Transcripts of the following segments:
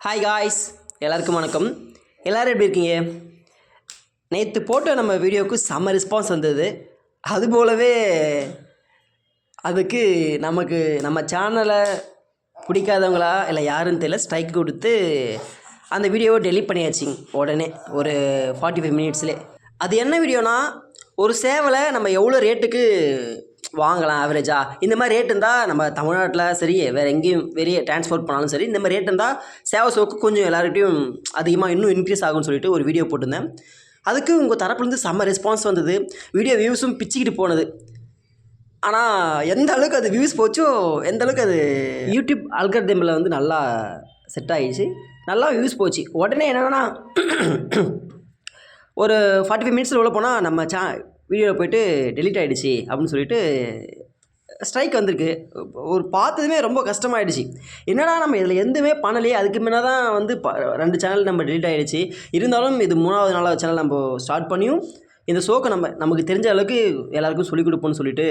Hi guys எல்லாருக்கும் வணக்கம். எல்லோரும் எப்படி இருக்கீங்க? நேற்று போட்ட நம்ம வீடியோவுக்கு செம்ம ரெஸ்பான்ஸ் வந்தது. அது போலவே அதுக்கு நமக்கு நம்ம சேனலை பிடிக்காதவங்களா இல்லை யாருன்னு தெரியல ஸ்ட்ரைக் கொடுத்து அந்த வீடியோவை டெலீட் பண்ணியாச்சுங்க உடனே ஒரு ஃபார்ட்டி ஃபைவ் மினிட்ஸ்லேயே அது என்ன வீடியோனா ஒரு சேவலை நம்ம எவ்வளோ ரேட்டுக்கு வாங்கலாம் ஆவரேஜாக இந்த மாதிரி ரேட் இருந்தால் நம்ம தமிழ்நாட்டில் சரி வேறு எங்கேயும் வெளியே டிரான்ஸ்போர்ட் பண்ணாலும் சரி இந்த மாதிரி ரேட் இருந்தால் சேவை சோக்கு கொஞ்சம் எல்லார்கிட்டையும் அதிகமாக இன்னும் இன்க்ரீஸ் ஆகும்னு சொல்லிட்டு ஒரு வீடியோ போட்டிருந்தேன். அதுக்கு உங்கள் தரப்புலேருந்து செம்ம ரெஸ்பான்ஸ் வந்தது. வீடியோ வியூஸும் பிச்சுக்கிட்டு போனது. ஆனால் எந்த அளவுக்கு அது வியூஸ் போச்சோ எந்த அளவுக்கு அது யூடியூப் அல்கர்தமில் வந்து நல்லா செட் ஆகிடுச்சு நல்லா வியூஸ் போச்சு. உடனே என்னென்னா ஒரு ஃபார்ட்டி ஃபைவ் மினிட்ஸில் உள்ள போனால் நம்ம சா வீடியோவில் போயிட்டு டெலீட் ஆகிடுச்சு அப்படின்னு சொல்லிட்டு ஸ்ட்ரைக் வந்திருக்கு. ஒரு பார்த்ததுமே ரொம்ப கஷ்டமாயிடுச்சு. என்னடா நம்ம இதில் எதுவுமே பண்ணலையே அதுக்கு முன்னே தான் வந்து ப ரெண்டு சேனல் நம்ம டெலீட் ஆகிடுச்சு இருந்தாலும் இது மூணாவது நாலாவது சேனல் நம்ம ஸ்டார்ட் பண்ணியும் இந்த ஷோக்கை நம்ம நமக்கு தெரிஞ்ச அளவுக்கு எல்லாருக்கும் சொல்லிக் கொடுப்போம்னு சொல்லிட்டு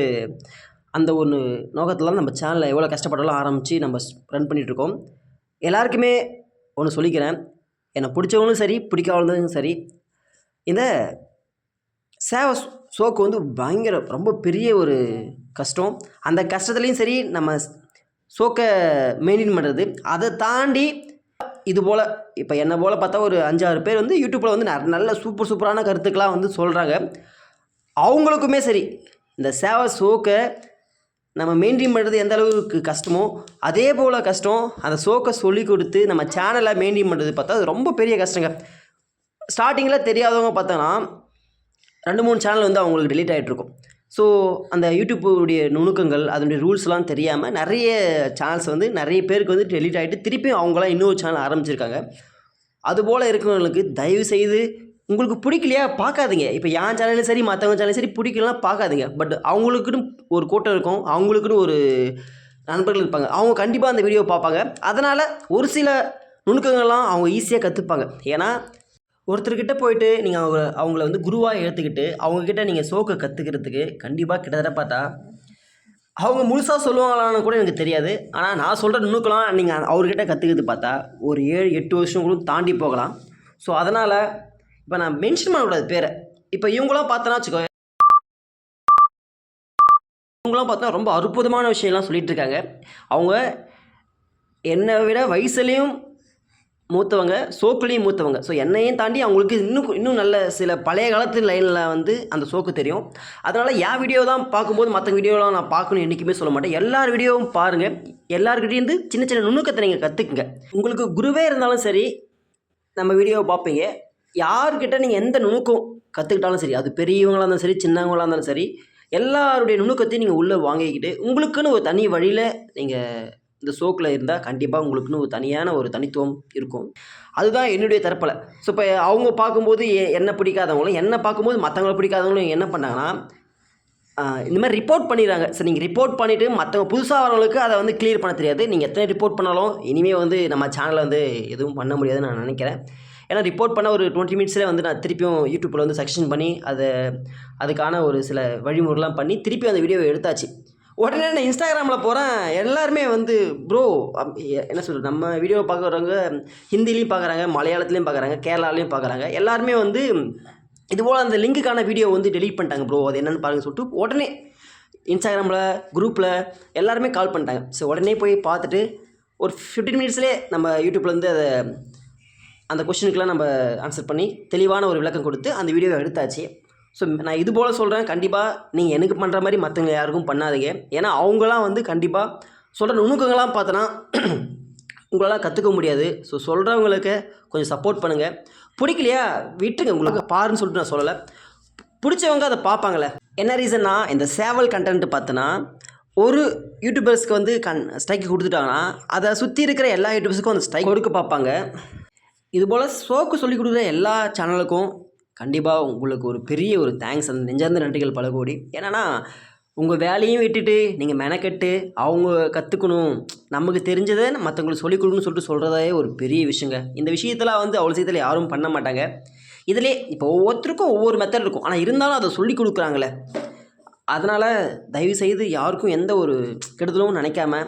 அந்த ஒன்று நோக்கத்தில் நம்ம சேனலை எவ்வளோ கஷ்டப்பட்டாலும் ஆரம்பித்து நம்ம ரன் பண்ணிகிட்ருக்கோம் எல்லாருக்குமே ஒன்று சொல்லிக்கிறேன். என்னை பிடிச்சவங்களும் சரி பிடிக்காதவங்களும் சரி இந்த சேவை ஷோக்கு வந்து பயங்கர ரொம்ப பெரிய ஒரு கஷ்டம். அந்த கஷ்டத்துலேயும் சரி நம்ம ஷோக்கை மெயின்டைன் பண்ணுறது அதை தாண்டி இது போல் இப்போ என்னை போல் பார்த்தா ஒரு அஞ்சாறு பேர் வந்து யூடியூப்பில் வந்து ந- நல்ல சூப்பர் சூப்பரான கருத்துக்களாக வந்து சொல்கிறாங்க அவங்களுக்குமே சரி இந்த சேவை ஷோக்கை நம்ம மெயின்டைன் பண்ணுறது எந்த அளவுக்கு கஷ்டமோ அதே போல் கஷ்டம் அந்த ஷோக்கை சொல்லி கொடுத்து நம்ம சேனலை மெயின்டைன் பண்ணுறது பார்த்தா அது ரொம்ப பெரிய கஷ்டங்க. ஸ்டார்டிங்கில் தெரியாதவங்க பார்த்தோன்னா ரெண்டு மூணு சேனல் வந்து அவங்களுக்கு டெலிட் ஆகிட்ருக்கும் ஸோ அந்த யூடியூப்புடைய நுணுக்கங்கள் அதனுடைய ரூல்ஸ்லாம் தெரியாமல் நிறைய சேனல்ஸ் வந்து நிறைய பேருக்கு வந்து டெலீட் ஆகிட்டு திருப்பியும் அவங்களாம் இன்னொரு சேனல் ஆரம்பிச்சிருக்காங்க. அதுபோல் இருக்கிறவங்களுக்கு தயவு செய்து உங்களுக்கு பிடிக்கலையா? பார்க்காதீங்க. இப்போ என் சேனலும் சரி மற்றவங்க சேனலும் சரி பிடிக்கலாம் பார்க்காதீங்க. பட் அவங்களுக்குன்னு ஒரு கூட்டம் இருக்கும் அவங்களுக்குன்னு ஒரு நண்பர்கள் இருப்பாங்க. அவங்க கண்டிப்பாக அந்த வீடியோ பார்ப்பாங்க. அதனால் ஒரு சில நுணுக்கங்கள்லாம் அவங்க ஈஸியாக கற்றுப்பாங்க ஏன்னா ஒருத்தர்கிட்ட போயிட்டு நீங்கள் அவங்க அவங்கள வந்து குருவாக எடுத்துக்கிட்டு அவங்கக்கிட்ட நீங்கள் சோக்கை கற்றுக்கிறதுக்கு கண்டிப்பாக கிட்டத்தட்ட பார்த்தா அவங்க முழுசாக சொல்லுவாங்களான்னு கூட எனக்கு தெரியாது. ஆனால் நான் சொல்கிற நுணுக்கலாம் நீங்கள் அவர்கிட்ட கற்றுக்கிறது பார்த்தா ஒரு ஏழு எட்டு வருஷம் கூட தாண்டி போகலாம். ஸோ அதனால் இப்போ நான் மென்ஷன் பண்ணக்கூடாது பேரை. இப்போ இவங்களாம் பார்த்தோன்னா வச்சுக்கோ இவங்களாம் பார்த்தா ரொம்ப அற்புதமான விஷயம்லாம் சொல்லிகிட்ருக்காங்க அவங்க என்னை விட வயசுலேயும் மூத்தவங்க சோக்குலேயும் மூத்தவங்க. ஸோ என்னையும் தாண்டி அவங்களுக்கு இன்னும் இன்னும் நல்ல சில பழைய காலத்து லைனில் வந்து அந்த சோக்கு தெரியும். அதனால் என் வீடியோ தான் பார்க்கும்போது மற்ற வீடியோலாம் நான் பார்க்கணும் என்றைக்குமே சொல்ல மாட்டேன். எல்லார் வீடியோவும் பாருங்கள் எல்லாருக்கிட்டேருந்து சின்ன சின்ன நுணுக்கத்தை நீங்கள் கற்றுக்குங்க உங்களுக்கு குருவே இருந்தாலும் சரி நம்ம வீடியோவை பார்ப்பீங்க. யார்கிட்ட நீங்கள் எந்த நுணுக்கம் கற்றுக்கிட்டாலும் சரி அது பெரியவங்களாக இருந்தாலும் சரி சின்னவங்களாக இருந்தாலும் சரி எல்லாருடைய நுணுக்கத்தையும் நீங்கள் உள்ளே வாங்கிக்கிட்டு உங்களுக்குன்னு ஒரு தனி வழியில் நீங்கள் இந்த ஷோக்கில் இருந்தால் கண்டிப்பாக உங்களுக்குன்னு ஒரு தனியான ஒரு தனித்துவம் இருக்கும். அதுதான் என்னுடைய தரப்பில். ஸோ இப்போ அவங்க பார்க்கும்போது என்ன பிடிக்காதவங்களும் என்ன பார்க்கும்போது மற்றவங்கள பிடிக்காதவங்களும் என்ன பண்ணாங்கன்னா இந்த மாதிரி ரிப்போர்ட் பண்ணிடுறாங்க. சரி நீங்கள் ரிப்போர்ட் பண்ணிவிட்டு மற்றவங்க புதுசாக வரவங்களுக்கு அதை வந்து கிளியர் பண்ண தெரியாது. நீங்கள் எத்தனை ரிப்போர்ட் பண்ணாலும் இனிமேல் வந்து நம்ம சேனலில் வந்து எதுவும் பண்ண முடியாதுன்னு நான் நினைக்கிறேன். ஏன்னா ரிப்போர்ட் பண்ண ஒரு டுவெண்ட்டி மினிட்ஸில் வந்து நான் திருப்பியும் யூடியூப்பில் வந்து செக்ஷன் பண்ணி அதை அதுக்கான ஒரு சில வழிமுறைலாம் பண்ணி திருப்பி அந்த வீடியோவை எடுத்தாச்சு. உடனே நான் இன்ஸ்டாகிராமில் போகிறேன் எல்லாருமே வந்து ப்ரோ என்ன சொல்கிறது நம்ம வீடியோவை பார்க்குறவங்க ஹிந்திலையும் பார்க்குறாங்க மலையாளத்துலேயும் பார்க்குறாங்க கேரளாலையும் பார்க்குறாங்க. எல்லாருமே வந்து இதுபோல் அந்த லிங்க்குக்கான வீடியோ வந்து டெலீட் பண்ணிட்டாங்க ப்ரோ அது என்னென்னு பாருங்க சொல்லிட்டு உடனே இன்ஸ்டாகிராமில் குரூப்பில் எல்லாருமே கால் பண்ணிட்டாங்க. ஸோ உடனே போய் பார்த்துட்டு ஒரு ஃபிஃப்டீன் மினிட்ஸ்லேயே நம்ம யூடியூப்லேருந்து அதை அந்த கொஷினுக்கெலாம் நம்ம ஆன்சர் பண்ணி தெளிவான ஒரு விளக்கம் கொடுத்து அந்த வீடியோவை எடுத்தாச்சு. ஸோ நான் இது போல் சொல்கிறேன் கண்டிப்பாக நீங்கள் எனக்கு பண்ணுற மாதிரி மற்றவங்க யாருக்கும் பண்ணாதீங்க. ஏன்னா அவங்களாம் வந்து கண்டிப்பாக சொல்கிற நுணுக்கங்கள்லாம் பார்த்தோன்னா உங்களால் கற்றுக்க முடியாது. ஸோ சொல்கிறவங்களுக்கு கொஞ்சம் சப்போர்ட் பண்ணுங்கள் பிடிக்கலையா? விட்டுங்க உங்களுக்கு பாருன்னு சொல்லிட்டு நான் சொல்லலை. பிடிச்சவங்க அதை பார்ப்பாங்களே என்ன ரீசன்னா இந்த சேவல் கண்டென்ட் பார்த்தோன்னா ஒரு யூடியூபர்ஸ்க்கு வந்து கண் ஸ்ட்ரைக் கொடுத்துட்டாங்கன்னா அதை சுற்றி இருக்கிற எல்லா யூடியூபர்ஸுக்கும் அந்த ஸ்ட்ரைக் கொடுக்க பார்ப்பாங்க. இது போல் ஷோக்கு சொல்லிக் கொடுக்குற எல்லா சேனலுக்கும் கண்டிப்பாக உங்களுக்கு ஒரு பெரிய ஒரு தேங்க்ஸ் அந்த நெஞ்சார்ந்த நன்றிகள் பல கோடி ஏன்னா உங்கள் வேலையும் விட்டுட்டு நீங்கள் மெனக்கெட்டு அவங்க கற்றுக்கணும் நமக்கு தெரிஞ்சதை மற்றவங்களுக்கு சொல்லிக் கொடுக்கணும்னு சொல்லிட்டு சொல்கிறதே ஒரு பெரிய விஷயங்க. இந்த விஷயத்தெல்லாம் வந்து அவ்வளோ சீக்கிரத்தில் யாரும் பண்ண மாட்டாங்க. இதிலே இப்போ ஒவ்வொருத்தருக்கும் ஒவ்வொரு மெத்தட் இருக்கும். ஆனால் இருந்தாலும் அதை சொல்லிக் கொடுக்குறாங்களே அதனால் தயவுசெய்து யாருக்கும் எந்த ஒரு கெடுதலும் நினைக்காம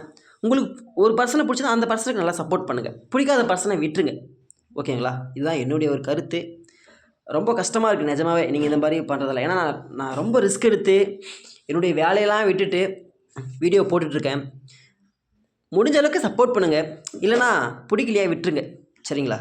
உங்களுக்கு ஒரு பர்சனை பிடிச்சதா அந்த பர்சனுக்கு நல்லா சப்போர்ட் பண்ணுங்கள் பிடிக்காத பர்சனை விட்டுருங்க. ஓகேங்களா? இதுதான் என்னுடைய ஒரு கருத்து. ரொம்ப கஷ்டமாக இருக்குது நிஜமாவே. நீங்கள் இந்த மாதிரி பண்ணுறதில்ல ஏன்னா நான் நான் ரொம்ப ரிஸ்க் எடுத்து என்னுடைய வேலையெல்லாம் விட்டுட்டு வீடியோ போட்டுட்ருக்கேன். முடிஞ்ச அளவுக்கு சப்போர்ட் பண்ணுங்கள் இல்லைனா பிடிக்கலையா விட்டுருங்க. சரிங்களா?